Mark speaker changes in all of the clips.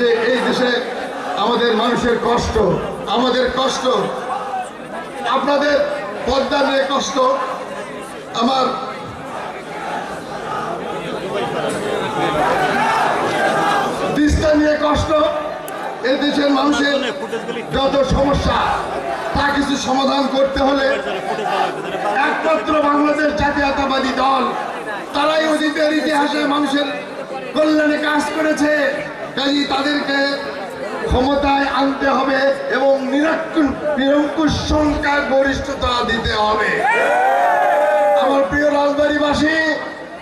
Speaker 1: যে এই দেশে আমাদের মানুষের কষ্ট, আমাদের কষ্ট, আপনাদের পদ্মা নিয়ে কষ্ট, আমার তিস্তা নিয়ে কষ্ট, এই দেশের মানুষের যত সমস্যা, তা কিছু সমাধান করতে হলে একমাত্র বাংলাদেশ জাতীয়তাবাদী দল, তারাই অতীতের ইতিহাসে মানুষের কল্যাণে কাজ করেছে। কাজী তাদেরকে ক্ষমতায় আনতে হবে এবং নিরঙ্কুশ সংখ্যার গরিষ্ঠতা দিতে হবে। আমার প্রিয় রাজবাড়িবাসী,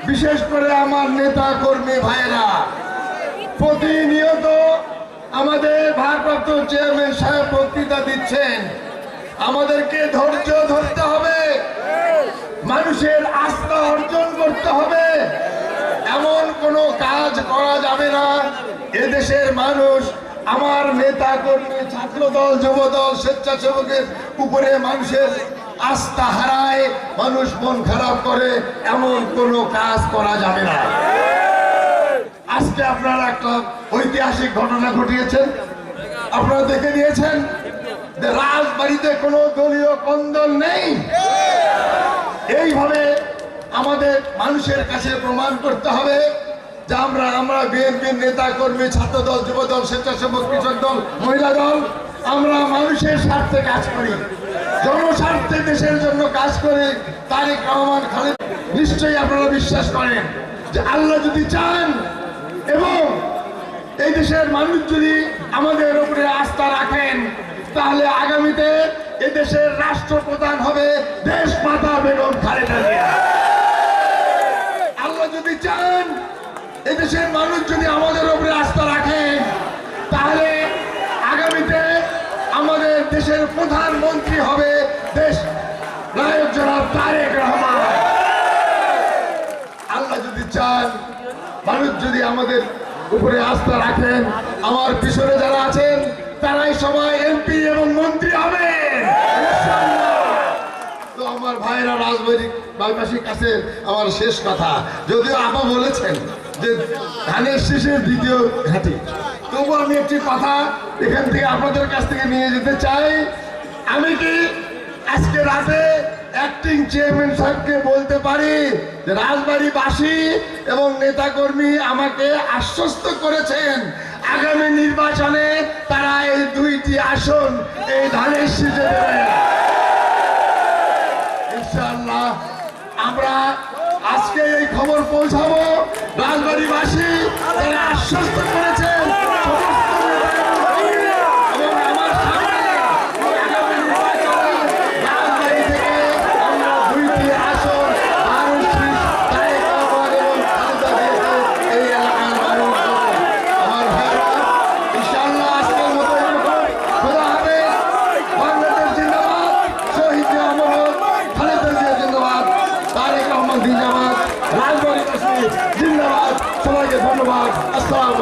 Speaker 1: বিশেষ করে আমার নেতা কর্মী ভাইয়েরা, প্রতিনিয়ত আমাদের ভারপ্রাপ্ত চেয়ারম্যান সাহেব বক্তৃতা দিচ্ছেন। আমাদেরকে ধৈর্য ধরতে হবে। মানুষের আস্থা অর্জন করতে হবে। এমন কোনো কাজ করা যাবে না। এদেশের মানুষ, আমার নেতা কর্মী, ছাত্র দল, যুব দল, স্বেচ্ছাসেবকের উপরে মানুষের আস্থা হারায়, মানুষ মন খারাপ করে, এমন কোনো কাজ করা যাবে না। আজকে আপনারা একটা ঐতিহাসিক ঘটনা ঘটিয়েছেন। আপনারা দেখে নিয়েছেন রাজবাড়িতে কোনো দলীয় কন্দল নেই। এইভাবে আমাদের মানুষের কাছে প্রমাণ করতে হবে। আমরা আমরা বিএনপির নেতা কর্মী ছাত্র দল যুব দল স্বেচ্ছাসেবক, কৃষক দল, মহিলা দল, আমরা মানুষের স্বার্থে কাজ করি। জনস্বার্থে দেশের জন্য কাজ করি, তারেক রহমান খালেদ, নিশ্চয়ই আপনারা বিশ্বাস করেন যে আল্লাহ যদি চান এবং এই দেশের মানুষ যদি আমাদের উপরে আস্থা রাখেন, তাহলে আগামীতে এদেশের রাষ্ট্রপ্রধান হবে দেশ মাতা বেগম খালেদা জিয়া আল্লাহ যদি চান এদেশের মানুষ যদি আমাদের উপরে আস্থা রাখেন তাহলে আগামীতে আমাদের দেশের প্রধানমন্ত্রী হবে দেশ নায়ক জনাব তারেক রহমান। আল্লাহ যদি চান, মানুষ যদি আমাদের উপরে আস্থা রাখেন, আমার পিছনে যারা আছেন, তারাই সবাই এমপি ভাইরা রাজবৈরিক বাগবাসীর কাছে আমার শেষ কথা। যদিও আপা বলেছেন যে ধানের শেষের দ্বিতীয় ঘাটি। তবু আমি একটি কথা এখান থেকে আপনাদের কাছ থেকে নিয়ে যেতে চাই। আমি কি আজকে রাতে অ্যাক্টিং চেয়ারম্যান সাহেবকে বলতে পারি যে রাজবাড়িবাসী এবং নেতাকর্মী আমাকে আশ্বস্ত করেছেন, আগামী নির্বাচনে তারা এই দুইটি আসন এই ধানের শীষে দেবেন। খবর পৌঁছাবো। রাজবাড়িবাসী তারা আশ্বস্ত করেছেন। সমস্ত বাংলাদেশ জিন্দাবাদ। সবাইকে ধন্যবাদ। আসসালামু